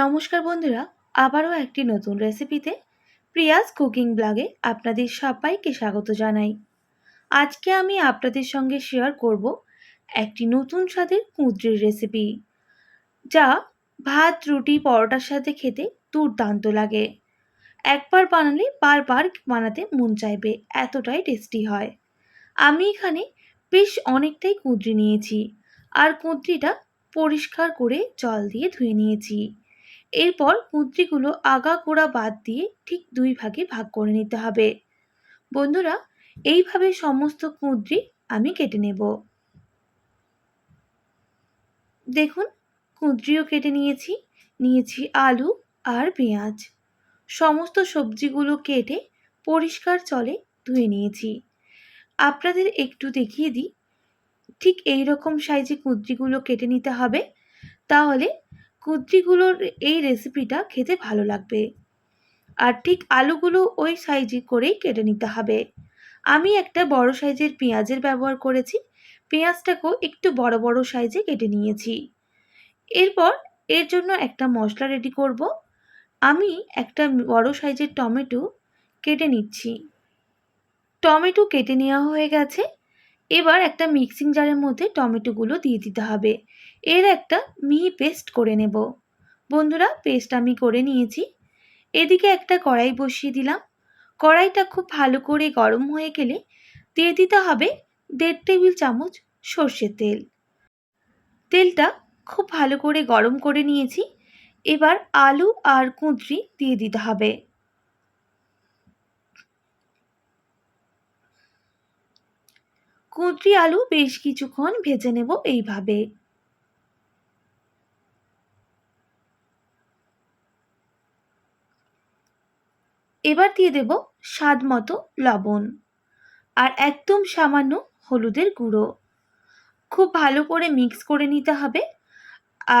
নমস্কার বন্ধুরা, আবারও একটি নতুন রেসিপিতে প্রিয়াস কুকিং ব্লগে আপনাদের সবাইকে স্বাগত জানাই। আজকে আমি আপনাদের সঙ্গে শেয়ার করব একটি নতুন স্বাদের কুঁদরির রেসিপি যা ভাত, রুটি, পরোটার সাথে খেতে দুর্দান্ত লাগে। একবার বানালে বারবার বানাতে মন চাইবে, এতটাই টেস্টি হয়। আমি এখানে বেশ অনেকটাই কুঁদরি নিয়েছি, আর কুঁদরিটা পরিষ্কার করে জল দিয়ে ধুয়ে নিয়েছি। এরপর কুঁদরিগুলো আগা গোড়া বাদ দিয়ে ঠিক দুই ভাগে ভাগ করে নিতে হবে। বন্ধুরা, এইভাবে সমস্ত কুঁদরি আমি কেটে নেব। দেখুন, কুঁদরিও কেটে নিয়েছি। নিয়েছি আলু আর পেঁয়াজ। সমস্ত সবজিগুলো কেটে পরিষ্কার চলে ধুয়ে নিয়েছি। আপনাদের একটু দেখিয়ে দিই, ঠিক এই রকম সাইজে কুঁদরিগুলো কেটে নিতে হবে। তাহলে কুদ্রিগুলোর এই রেসিপিটা খেতে ভালো লাগবে। আর ঠিক আলুগুলো ওই সাইজে করেই কেটে নিতে হবে। আমি একটা বড় সাইজের পেঁয়াজের ব্যবহার করেছি। পেঁয়াজটাকেও একটু বড় বড় সাইজে কেটে নিয়েছি। এরপর এর জন্য একটা মশলা রেডি করব। আমি একটা বড় সাইজের টমেটো কেটে নিচ্ছি। টমেটো কেটে নেওয়া হয়ে গেছে। এবার একটা মিক্সিং জারের মধ্যে টমেটোগুলো দিয়ে দিতে হবে। এর একটা মিহি পেস্ট করে নেব। বন্ধুরা, পেস্ট আমি করে নিয়েছি। এদিকে একটা কড়াই বসিয়ে দিলাম। কড়াইটা খুব ভালো করে গরম হয়ে গেলে দিয়ে দিতে হবে দেড় টেবিল চামচ সর্ষের তেল। তেলটা খুব ভালো করে গরম করে নিয়েছি। এবার আলু আর কুঁদরি দিয়ে দিতে হবে। কুঁদরি আলু বেশ কিছুক্ষণ ভেজে নেব এইভাবে। এবার দিয়ে দেব স্বাদ মতো লবণ আর একদম সামান্য হলুদের গুঁড়ো। খুব ভালো করে মিক্স করে নিতে হবে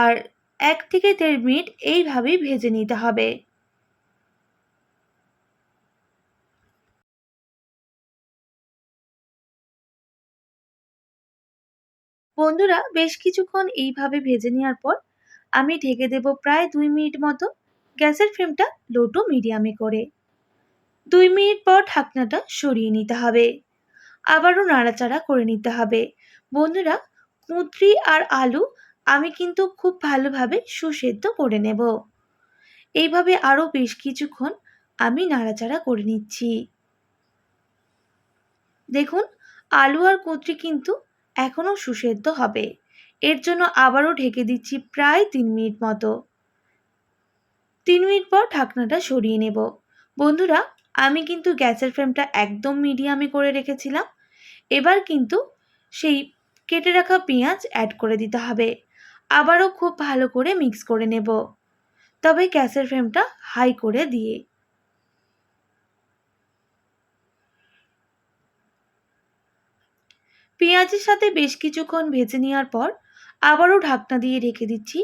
আর এক থেকে দেড় মিনিট এইভাবেই ভেজে নিতে হবে। বন্ধুরা, বেশ কিছুক্ষণ এইভাবে ভেজে নেওয়ার পর আমি ঢেকে দেব প্রায় দুই মিনিট মতো গ্যাসের ফ্লেমটা লো টু মিডিয়ামে করে। দুই মিনিট পর ঢাকনাটা সরিয়ে নিতে হবে। আবারও নাড়াচাড়া করে নিতে হবে। বন্ধুরা, কুঁদরি আর আলু আমি কিন্তু খুব ভালোভাবে সুসেদ্ধ করে নেব। এইভাবে আরও বেশ কিছুক্ষণ আমি নাড়াচাড়া করে নিচ্ছি। দেখুন, আলু আর কুঁদরি কিন্তু এখনও সুসেদ্ধ হবে। এর জন্য আবারও ঢেকে দিচ্ছি প্রায় তিন মিনিট মতো। তিন মিনিট পর ঢাকনাটা সরিয়ে নেব। বন্ধুরা আমি কিন্তু গ্যাসের ফ্লেমটা একদম মিডিয়ামে করে রেখেছিলাম। এবার কিন্তু সেই কেটে রাখা পেঁয়াজ অ্যাড করে দিতে হবে। আবারও খুব ভালো করে মিক্স করে নেব। তবে গ্যাসের ফ্লেমটা হাই করে দিয়ে। পেঁয়াজের সাথে বেশ কিছুক্ষণ ভেজে নেওয়ার পর আবারও ঢাকনা দিয়ে রেখে দিচ্ছি।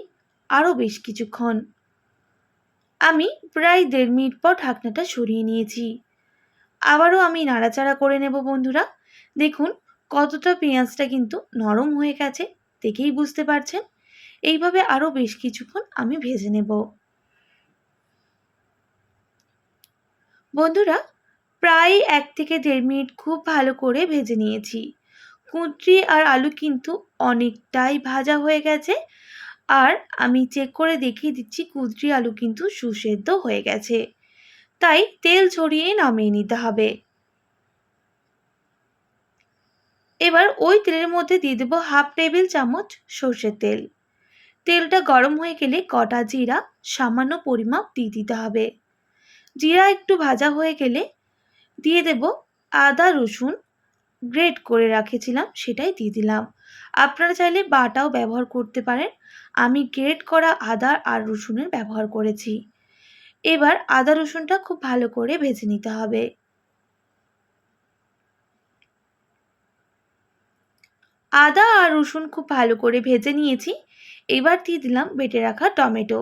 আরও বেশ কিছুক্ষণ। আমি প্রায় দেড় মিনিট পর ঢাকনাটা সরিয়ে নিয়েছি। আবারও আমি নাড়াচাড়া করে নেব বন্ধুরা। দেখুন, কতটা পেঁয়াজটা কিন্তু নরম হয়ে গেছে, দেখেই বুঝতে পারছেন? এইভাবে আরও বেশ কিছুক্ষণ আমি ভেজে নেব। বন্ধুরা, প্রায় এক থেকে দেড় মিনিট খুব ভালো করে ভেজে নিয়েছি। কুঁদরি আর আলু কিন্তু অনেকটাই ভাজা হয়ে গেছে। আর আমি চেক করে দেখিয়ে দিচ্ছি কুদরি আলু কিন্তু সুসেদ্ধ হয়ে গেছে। তাই তেল ছড়িয়ে নামিয়ে নিতে হবে। এবার ওই তেলের মধ্যে দিয়ে দেবো হাফ টেবিল চামচ সর্ষের তেল। তেলটা গরম হয়ে গেলে কটা জিরা সামান্য পরিমাপ দিয়ে দিতে হবে। জিরা একটু ভাজা হয়ে গেলে দিয়ে দেব আদা, রসুন গ্রেট করে রাখেছিলাম, সেটাই দিয়ে দিলাম। আপনারা চাইলে বাটাও ব্যবহার করতে পারেন। আমি গ্রেট করা আদা আর রসুনের ব্যবহার করেছি। এবার আদা রসুনটা খুব ভালো করে ভেজে নিতে হবে। আদা আর রসুন খুব ভালো করে ভেজে নিয়েছি। এবার দিয়ে দিলাম বেটে রাখা টমেটো।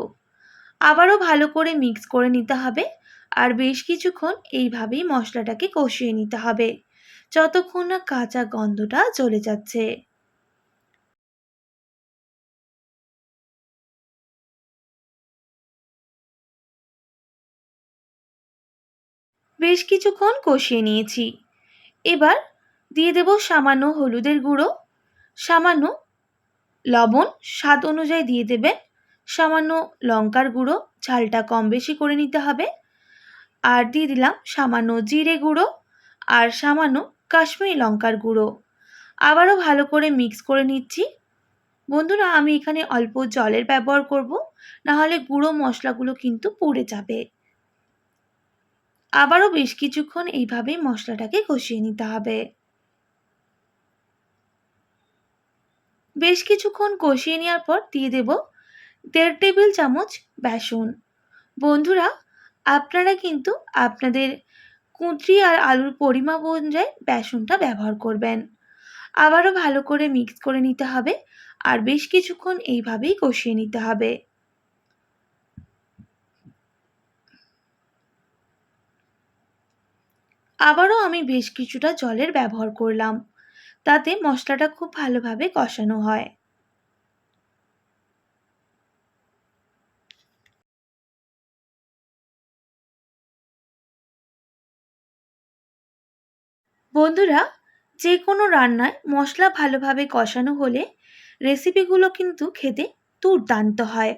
আবারও ভালো করে মিক্স করে নিতে হবে আর বেশ কিছুক্ষণ এইভাবেই মশলাটাকে কষিয়ে নিতে হবে। যতক্ষণ না কাঁচা গন্ধটা চলে যাচ্ছে। বেশ কিছুক্ষণ কষিয়ে নিয়েছি। এবার দিয়ে দেব সামান্য হলুদের গুঁড়ো, সামান্য লবণ, স্বাদ অনুযায়ী দিয়ে দেবেন, সামান্য লঙ্কার গুঁড়ো, ঝালটা কম বেশি করে নিতে হবে। আর দিয়ে দিলাম সামান্য জিরে গুঁড়ো আর সামান্য কাশ্মীরি লঙ্কার গুঁড়ো। আবারও ভালো করে মিক্স করে নিচ্ছি। বন্ধুরা, আমি এখানে অল্প জলের ব্যবহার করব, নাহলে গুঁড়ো মশলাগুলো কিন্তু পুড়ে যাবে। আবারও বেশ কিছুক্ষণ এইভাবেই মশলাটাকে কষিয়ে নিতে হবে। বেশ কিছুক্ষণ কষিয়ে নেওয়ার পর দিয়ে দেব দেড় টেবিল চামচ বেসন। বন্ধুরা, আপনারা কিন্তু আপনাদের কুঁচি আর আলুর পরিমাপ অনুযায়ী বেসনটা ব্যবহার করবেন। আবারও ভালো করে মিক্স করে নিতে হবে আর বেশ কিছুক্ষণ এইভাবেই কষিয়ে নিতে হবে। আবারও আমি বেশ কিছুটা জলের ব্যবহার করলাম। তাতে মশলাটা খুব ভালোভাবে কষানো হয়। বন্ধুরা যে কোনো রান্নায় মশলা ভালোভাবে কষানো হলে রেসিপিগুলো কিন্তু খেতে দুর্দান্ত হয়।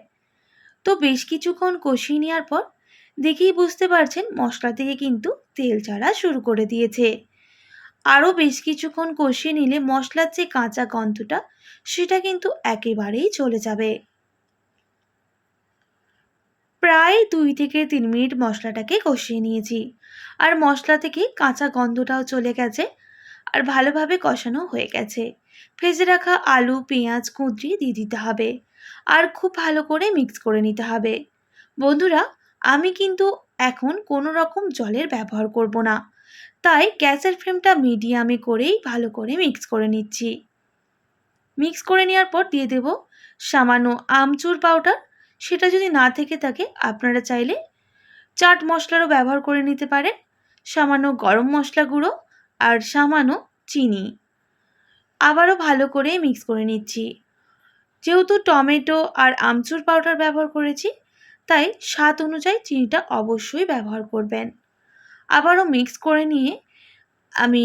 তো বেশ কিছুক্ষণ কষিয়ে নেওয়ার পর দেখেই বুঝতে পারছেন মশলা থেকে কিন্তু তেল ছাড়া শুরু করে দিয়েছে। আরও বেশ কিছুক্ষণ কষিয়ে নিলে মশলার যে কাঁচা গন্ধটা, সেটা কিন্তু একেবারেই চলে যাবে। প্রায় দুই থেকে তিন মিনিট মশলাটাকে কষিয়ে নিয়েছি। আর মশলা থেকে কাঁচা গন্ধটাও চলে গেছে। আর ভালোভাবে কষানো হয়ে গেছে। ভেজে রাখা আলু, পেঁয়াজ, কুঁদরি দিয়ে দিতে হবে। আর খুব ভালো করে মিক্স করে নিতে হবে। বন্ধুরা আমি কিন্তু এখন কোনো রকম জলের ব্যবহার করব না। তাই গ্যাসের ফ্লেমটা মিডিয়ামে করেই ভালো করে মিক্স করে নিচ্ছি। মিক্স করে নেওয়ার পর দিয়ে দেব সামান্য আমচুর পাউডার সেটা যদি না থেকে থাকে, আপনারা চাইলে চাট মশলারও ব্যবহার করে নিতে পারেন। সামান্য গরম মশলা গুঁড়ো আর সামান্য চিনি। আবারও ভালো করে মিক্স করে নিচ্ছি। যেহেতু টমেটো আর আমচুর পাউডার ব্যবহার করেছি তাই স্বাদ অনুযায়ী চিনিটা অবশ্যই ব্যবহার করবেন। আবারও মিক্স করে নিয়ে আমি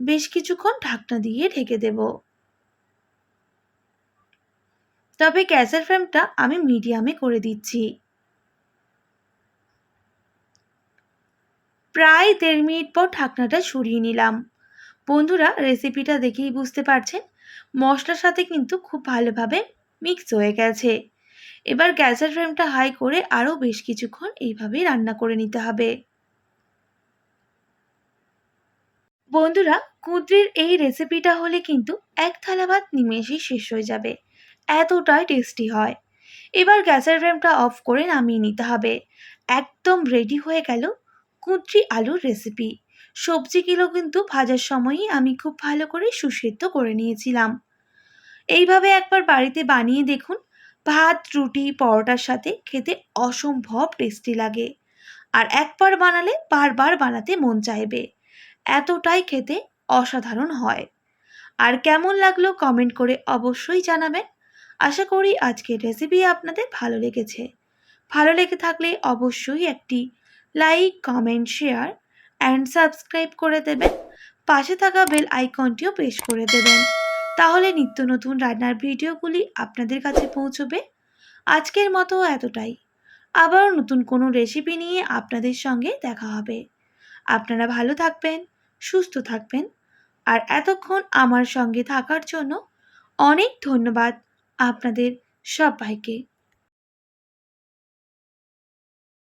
বেশ কিছুক্ষণ ঢাকনা দিয়ে ঢেকে দেব। তবে গ্যাসের ফ্লেমটা আমি মিডিয়ামে করে দিচ্ছি। প্রায় দেড় মিনিট পর ঢাকনাটা সরিয়ে নিলাম। বন্ধুরা রেসিপিটা দেখেই বুঝতে পারছেন, মশলার সাথে কিন্তু খুব ভালোভাবে মিক্স হয়ে গেছে। এবার গ্যাসের ফ্লেমটা হাই করে আরও বেশ কিছুক্ষণ এইভাবেই রান্না করে নিতে হবে। বন্ধুরা, কুদ্রির এই রেসিপিটা হলে কিন্তু এক থালা ভাত নিমেষেই শেষ হয়ে যাবে। এতটাই টেস্টি হয়। এবার গ্যাসের ফ্লেমটা অফ করে নামিয়ে নিতে হবে। একদম রেডি হয়ে গেল কুদ্রি আলুর রেসিপি সবজিগুলো কিন্তু ভাজার সময়ই আমি খুব ভালো করে সুসিদ্ধ করে নিয়েছিলাম। এইভাবে একবার বাড়িতে বানিয়ে দেখুন ভাত, রুটি, পরোটার সাথে খেতে অসম্ভব টেস্টি লাগে। আর একবার বানালে বারবার বানাতে মন চাইবে। এতটাই খেতে অসাধারণ হয়। আর কেমন লাগল কমেন্ট করে অবশ্যই জানাবেন। আশা করি আজকের রেসিপি আপনাদের ভালো লেগেছে। ভালো লেগে থাকলে অবশ্যই একটি like comment share and subscribe করে দেবেন। পাশে থাকা বেল আইকনটিও প্রেস করে দেবেন। তাহলে নিত্য নতুন রান্নার ভিডিওগুলি আপনাদের কাছে পৌঁছবে। আজকের মতো এতটাই। আবারও নতুন কোনো রেসিপি নিয়ে আপনাদের সঙ্গে দেখা হবে। আপনারা ভালো থাকবেন, সুস্থ থাকবেন, আর এতক্ষণ আমার সঙ্গে থাকার জন্য অনেক ধন্যবাদ আপনাদের সবাইকে।